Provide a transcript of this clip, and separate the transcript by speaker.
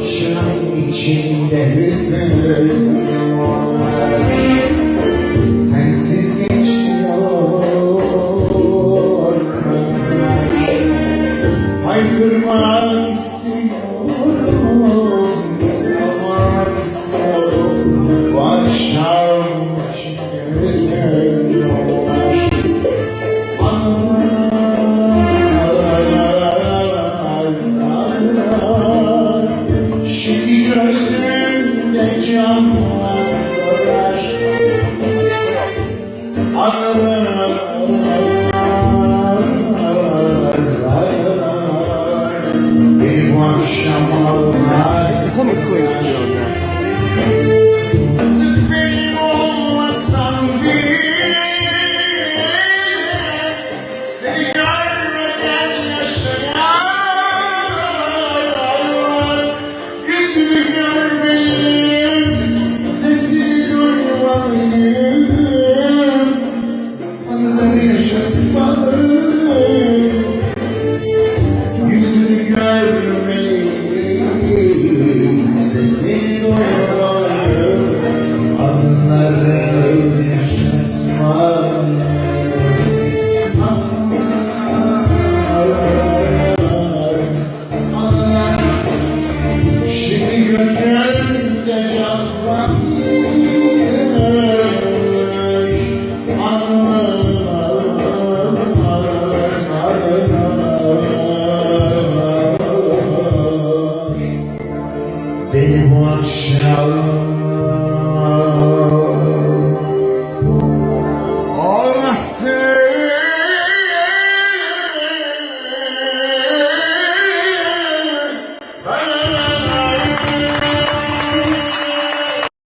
Speaker 1: akşam içinde hüzün Sensiz geçiyor Haykırmak Anılar Bir bu akşam ağlar
Speaker 2: Kısa mı koyuyorsun ya?
Speaker 1: Mary, Mary. shallow